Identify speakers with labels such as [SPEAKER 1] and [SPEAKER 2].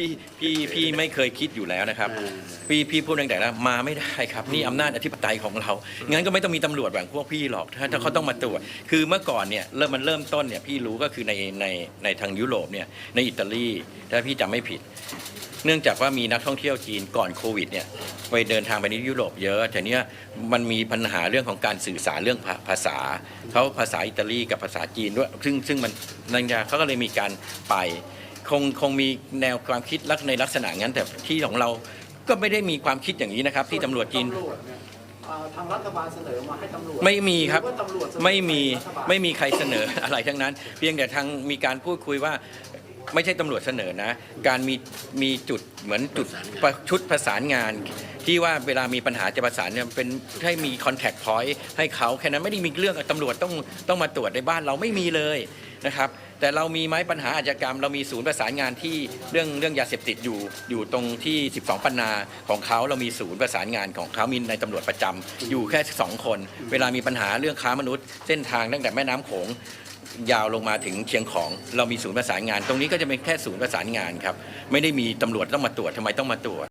[SPEAKER 1] พี่พี่พี่ไม่เคยคิดอยู่แล้วนะครับ
[SPEAKER 2] เออ
[SPEAKER 1] พี่พี่พูดตั้งแต่แรกมาไม่ได้ครับ นี่อำนาจอธิปไตยของเรางั้นก็ไม่ต้องมีตำรวจแบบพวกพี่หรอกถ้าถ้าเขาต้องมาตรวจคือเมื่อก่อนเนี่ยเริ่มมันเริ่มต้นเนี่ยพี่รู้ก็คือในในในทางยุโรปเนี่ยในอิตาลีถ้าพี่จำไม่ผิด เนื่องจากว่ามีนักท่องเที่ยวจีนก่อนโควิดเนี่ยไปเดินทางไปในยุโรปเยอะแต่เนี้ยมันมีปัญหาเรื่องของการสื่อสารเรื่องภาภาษาเขาภาษาอิตาลีกับภาษาจีนด้วยซึ่งซึ่งมันนั่นไงเขาก็เลยมีการไป คงคงมีแนวความคิดลักในลักษณะงั้น แต่ที่ของเราก็ไม่ได้มีความคิดอย่างนี้นะครับ ที่ตำรวจจีน
[SPEAKER 3] ตำรวจเนี่ยเอ่อทางรัฐบาลเสนอมาให้ตำรวจ
[SPEAKER 1] ไม่มีครับ
[SPEAKER 3] หอว่าตำรวจเสนอ
[SPEAKER 1] ไม่มี
[SPEAKER 3] รัฐบาล
[SPEAKER 1] ไม่มีใครเสนอ อะไรทั้งนั้น เพียงแต่ทางมีการพูดคุยว่าไม่ใช่ตำรวจเสนอนะ การมีมีจุดเหมือนจุดประชุดประสานงาน ที่ว่าเวลามีปัญหาจะประสานเนี่ยเป็นให้มีคอนแทคพอยต์ให้เขาแค่นั้นไม่ได้มีเรื่องตำรวจต้องต้องมาตรวจในบ้านเราไม่มีเลยนะครับ แต่เรามีไหมปัญหาอาชญากรรม เรามีศูนย์ประสานงานที่เรื่องเรื่องยาเสพติดอยู่อยู่ตรงที่ 12 ปันนาของเขาเรามีศูนย์ประสานงานของเขามีในตำรวจประจำอยู่แค่สองคน เวลามีปัญหาเรื่องค้ามนุษย์ เส้นทางตั้งแต่แม่น้ำโขง ยาวลงมาถึงเชียงของ เรามีศูนย์ประสานงาน ตรงนี้ก็จะเป็นแค่ศูนย์ประสานงานครับไม่ได้มีตำรวจต้องมาตรวจทำไมต้องมาตรวจ